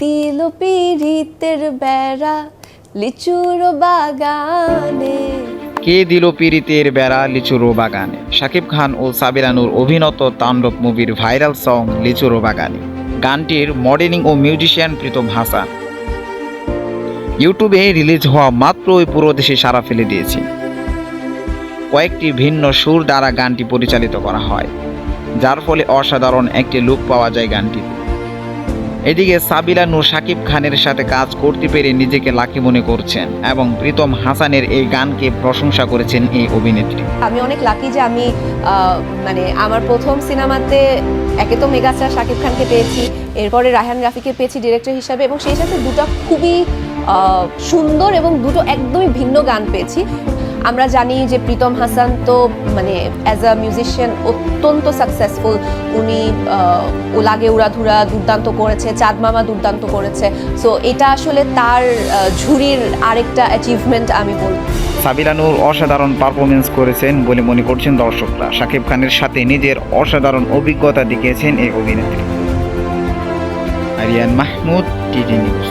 দিল পিড়িতের বেড়া, লিচুর বাগানে। কে দিল পিরিতের বেড়া, লিচুরো বাগানে? শাকিব খান ও সাবিরানুর অভিনত তাণ্ডব মুভির ভাইরাল সং, লিচুরো বাগানে। গানটির মডেলিং ও মিউজিশিয়ান প্রীতম হাসান। ইউটিউবে রিলিজ হওয়া মাত্রই পুরো দেশে সাড়া ফেলে দিয়েছে। কয়েকটি ভিন্ন সুর দ্বারা গানটি পরিচালিত করা হয়, যার ফলে অসাধারণ একটি লুক পাওয়া যায় গানটিতে। এদিকে সাবিলা নূর শাকিব খানের সাথে কাজ করতে পেরে নিজেকে লাকি মনে করছেন এবং প্রীতম হাসানের এই গানকে প্রশংসা করেছেন এই অভিনেত্রী। আমি অনেক লাকি যে আমি মানে আমার প্রথম সিনেমাতে একে তো মেগাস্টার শাকিব খানকে পেয়েছি, এরপরে রায়হান রাফিকে পেয়েছি ডিরেক্টর হিসাবে এবং সেই সাথে দুটো খুবই সুন্দর এবং দুটো একদমই ভিন্ন গান পেয়েছি। আমরা জানি যে প্রীতম হাসান তো মানে অ্যাজ আ মিউজিশিয়ান অত্যন্ত সাকসেসফুল উনি আহ, ও লাগে উড়াধুরা দুর্দান্ত করেছে চাঁদ মামা দুর্দান্ত করেছে। সো এটা আসলে তার ঝুড়ির আরেকটা অ্যাচিভমেন্ট আমি বলব। সাবিলানুর অসাধারণ পারফরমেন্স করেছেন বলে মনে করছেন দর্শকরা। শাকিব খানের সাথে নিজের অসাধারণ অভিজ্ঞতা দেখিয়েছেন এই অভিনেত্রী। Aryan Mahmud TV news.